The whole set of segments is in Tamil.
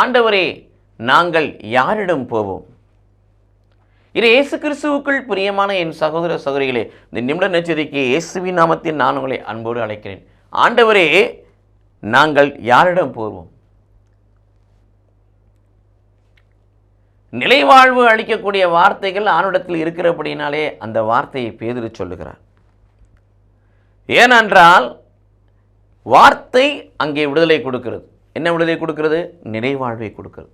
ஆண்டவரே நாங்கள் யாரிடம் போவோம்? இது இயேசு கிறிஸ்துவுக்குள் பிரியமான என் சகோதர சகோதரிகளே இந்த நிமிட நச்சரிக்கை இயேசுவின் நாமத்தில் நான் உங்களை அன்போடு அழைக்கிறேன். ஆண்டவரே நாங்கள் யாரிடம் போவோம்? நிலைவாழ்வு அளிக்கக்கூடிய வார்த்தைகள் ஆணுடத்தில் இருக்கிறபடினாலே அந்த வார்த்தையை பேதிரு சொல்லுகிறார். ஏனென்றால் வார்த்தை அங்கே விடுதலை கொடுக்கிறது. என்ன விடுதலை கொடுக்கிறது? நிறைவாழ்வை கொடுக்கிறது.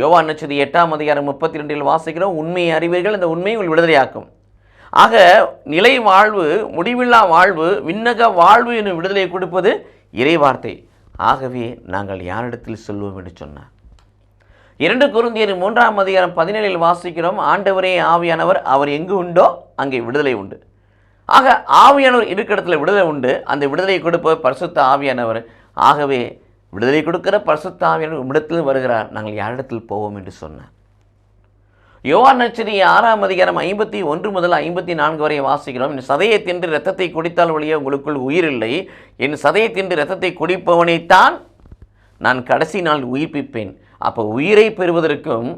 யோவா நச்சது எட்டாம் அதிகாரம் முப்பத்தி ரெண்டில் வாசிக்கிறோம் உண்மையை அறிவீர்கள் இந்த உண்மையை உங்கள் விடுதலையாக்கும். ஆக நிலை வாழ்வு முடிவில்லா வாழ்வு விண்ணக வாழ்வு என்னும் விடுதலை கொடுப்பது இறைவார்த்தை. ஆகவே நாங்கள் யாரிடத்தில் சொல்வோம் என்று சொன்னார். இரண்டு குருந்தியர் மூன்றாம் அதிகாரம் பதினேழில் வாசிக்கிறோம் ஆண்டவரே ஆவியானவர் அவர் எங்கு உண்டோ அங்கே விடுதலை உண்டு. ஆக ஆவியானவர் இருக்கிற இடத்துல விடுதலை உண்டு அந்த விடுதலை கொடுப்பவர் பரிசுத்த ஆவியானவர். ஆகவே விடுதலை கொடுக்கிற பரிசுத்த உம்மிடத்தில் வருகிறார். நாங்கள் யாரிடத்தில் போவோம் என்று சொன்னார். யோவான் நச்சரி ஆறாம் அதிகாரம் ஐம்பத்தி ஒன்று முதல் ஐம்பத்தி நான்கு வரை வாசிக்கிறோம். என் சதையை தின்று ரத்தத்தை குடித்தால் வழியே உங்களுக்குள் உயிர் இல்லை. என் சதையை தின்று ரத்தத்தை குடிப்பவனைத்தான் நான் கடைசி நாள் உயிர்ப்பிப்பேன். அப்போ உயிரை பெறுவதற்கும்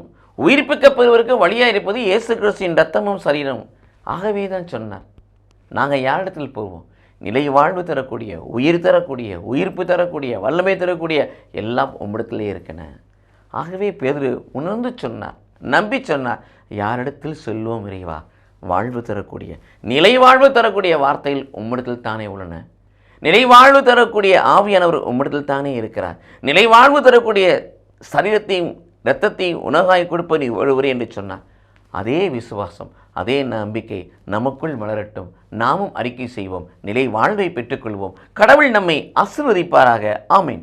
உயிர்ப்பிக்க பெறுவதற்கும் வழியாக இருப்பது இயேசு கிறிஸ்துவின் ரத்தமும் சரீரமும். ஆகவே தான் சொன்னார். நாங்கள் யாரிடத்தில் போவோம்? நிலை வாழ்வு தரக்கூடிய உயிர் தரக்கூடிய உயிர்ப்பு தரக்கூடிய வல்லமை தரக்கூடிய எல்லாம் உம்மிடத்திலே இருக்கன. ஆகவே பேதுரு உணர்ந்து சொன்னார் நம்பி சொன்னார் யாரிடத்தில் சொல்லுவோம் இறைவா வாழ்வு தரக்கூடிய நிலை வாழ்வு தரக்கூடிய வார்த்தைகள் உம்மிடத்தில் தானே உள்ளன. நிலைவாழ்வு தரக்கூடிய ஆவியானவர் உம்மிடத்தில் தானே இருக்கிறார். நிலைவாழ்வு தரக்கூடிய சரீரத்தையும் இரத்தத்தையும் உணவாய் கொடுப்ப நீ ஒருவரே என்று சொன்னார். அதே விசுவாசம் அதே நம்பிக்கை நமக்குள் மலரட்டும். நாமும் அறிக்கை செய்வோம். நிலை வாழ்வை பெற்றுக்கொள்வோம். கடவுள் நம்மை ஆசீர்வதிப்பாராக. ஆமீன்.